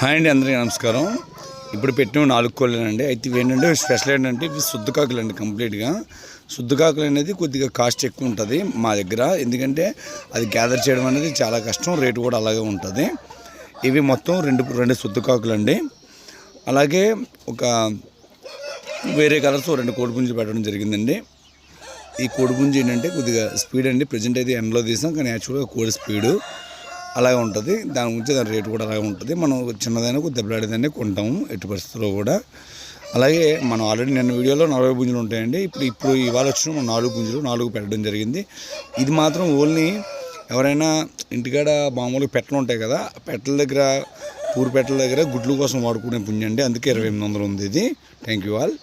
Hi అండి అందరికీ నమస్కారం. ఇప్పుడు పెట్టిన నాలుగు కోళ్ళనండి. అయితే ఇవి ఏంటంటే స్పెషల్ ఏంటంటే ఇవి శుద్ధ కాకులు అండి కంప్లీట్గా. శుద్ధ కాకులు అనేది కొద్దిగా కాస్ట్ ఎక్కువ ఉంటుంది మా దగ్గర. ఎందుకంటే అది గ్యాదర్ చేయడం అనేది చాలా కష్టం రేటు కూడా అలాగే ఉంటుంది. ఇవి మొత్తం రెండు రెండు శుద్ధ కాకులు అండి అలాగే ఒక వేరే కలర్స్ రెండు కోడిపుంజులు పెట్టడం జరిగిందండి. ఈ కోడిపుంజు ఏంటంటే కొద్దిగా స్పీడ్ అండి. ప్రజెంట్ అయితే ఎండలో తీసాం కానీ యాక్చువల్గా కోడి స్పీడు. అలాగే ఉంటుంది. దాని గురించి దాని రేటు కూడా అలాగే ఉంటుంది. మనం చిన్నదైనా కొద్ది దెబ్బలాడేదాన్ని కొంటాము ఎట్టి పరిస్థితుల్లో కూడా. అలాగే మనం ఆల్రెడీ నిన్న వీడియోలో నలభై పుంజులు ఉంటాయండి. ఇప్పుడు ఇప్పుడు ఇవాళ వచ్చిన మనం నాలుగు పుంజులు నాలుగు పెట్టడం జరిగింది. ఇది మాత్రం ఓన్లీ ఎవరైనా ఇంటికాడ మామూలుగా పెట్టలు ఉంటాయి కదా పెట్టల దగ్గర పూరు పెట్టల దగ్గర గుడ్లు కోసం వాడుకునే పుంజు అండి అందుకే ఇరవై ఎనిమిది వందలు ఉంది ఇది. Thank you all